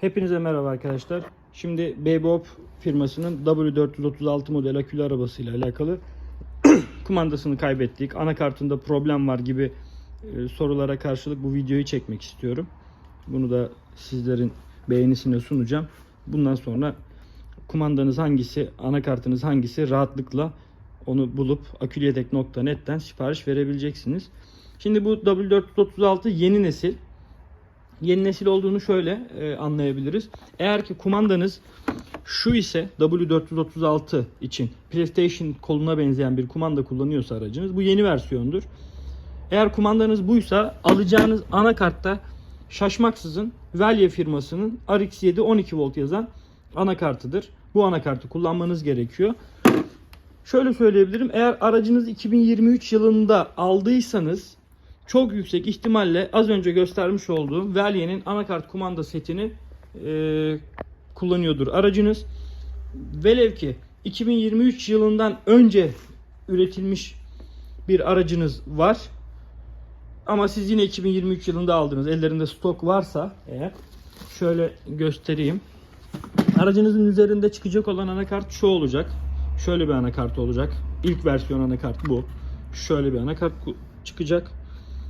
Hepinize merhaba arkadaşlar. Şimdi Bebop firmasının W436 model akülü arabasıyla alakalı kumandasını kaybettik. Anakartında problem var gibi e, sorulara karşılık bu videoyu çekmek istiyorum. Bunu da sizlerin beğenisine sunacağım. Bundan sonra kumandanız hangisi, anakartınız hangisi rahatlıkla onu bulup aküliyedek.net'ten sipariş verebileceksiniz. Şimdi bu W436 yeni nesil. Yeni nesil olduğunu şöyle e, anlayabiliriz. Eğer ki kumandanız şu ise W436 için PlayStation koluna benzeyen bir kumanda kullanıyorsa aracınız bu yeni versiyondur. Eğer kumandanız buysa alacağınız anakartta şaşmaksızın Velye firmasının RX7 12 volt yazan anakartıdır. Bu anakartı kullanmanız gerekiyor. Şöyle söyleyebilirim. Eğer aracınız 2023 yılında aldıysanız çok yüksek ihtimalle az önce göstermiş olduğum Velye'nin anakart kumanda setini e, kullanıyordur aracınız. Velev ki 2023 yılından önce üretilmiş bir aracınız var. Ama siz yine 2023 yılında aldınız. Ellerinde stok varsa eğer şöyle göstereyim. Aracınızın üzerinde çıkacak olan anakart şu olacak. Şöyle bir anakart olacak. İlk versiyon anakart bu. Şöyle bir anakart çıkacak.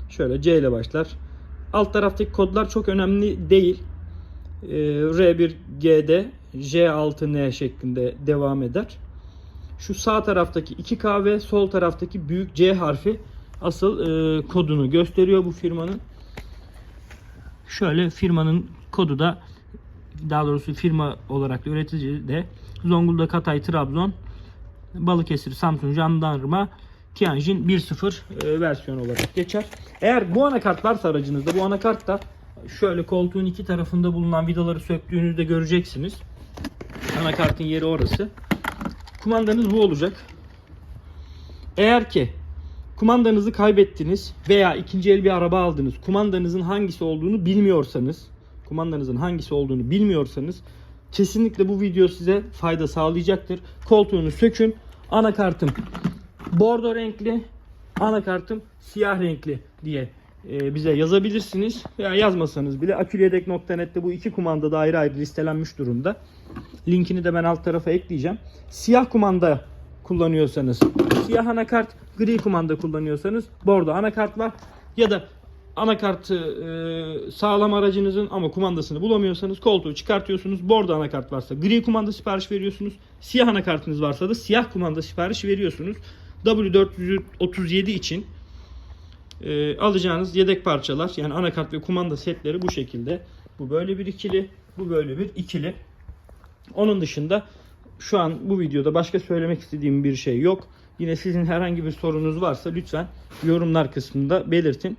Şöyle C ile başlar. Alt taraftaki kodlar çok önemli değil. Ee, R1G'de J6N şeklinde devam eder. Şu sağ taraftaki 2K ve sol taraftaki büyük C harfi asıl e, kodunu gösteriyor bu firmanın. Şöyle firmanın kodu da daha doğrusu firma olarak da üretici de Zonguldak, Hatay, Trabzon, Balıkesir, Samsun, Jandarma, Tianjin 1.0 e, versiyon olarak geçer. Eğer bu anakart varsa aracınızda bu anakart da şöyle koltuğun iki tarafında bulunan vidaları söktüğünüzde göreceksiniz. Anakartın yeri orası. Kumandanız bu olacak. Eğer ki kumandanızı kaybettiniz veya ikinci el bir araba aldınız. Kumandanızın hangisi olduğunu bilmiyorsanız, kumandanızın hangisi olduğunu bilmiyorsanız kesinlikle bu video size fayda sağlayacaktır. Koltuğunu sökün. Anakartım bordo renkli, anakartım siyah renkli diye e, bize yazabilirsiniz. Veya yazmasanız bile aküliyedek.net'te bu iki kumanda da ayrı ayrı listelenmiş durumda. Linkini de ben alt tarafa ekleyeceğim. Siyah kumanda kullanıyorsanız siyah anakart, gri kumanda kullanıyorsanız bordo anakart var. Ya da anakartı e, sağlam aracınızın ama kumandasını bulamıyorsanız koltuğu çıkartıyorsunuz. Bordo anakart varsa gri kumanda sipariş veriyorsunuz. Siyah anakartınız varsa da siyah kumanda sipariş veriyorsunuz. W437 için e, alacağınız yedek parçalar yani anakart ve kumanda setleri bu şekilde. Bu böyle bir ikili, bu böyle bir ikili. Onun dışında şu an bu videoda başka söylemek istediğim bir şey yok. Yine sizin herhangi bir sorunuz varsa lütfen yorumlar kısmında belirtin.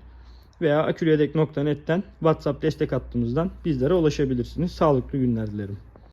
Veya aküliyedek.net'ten WhatsApp destek hattımızdan bizlere ulaşabilirsiniz. Sağlıklı günler dilerim.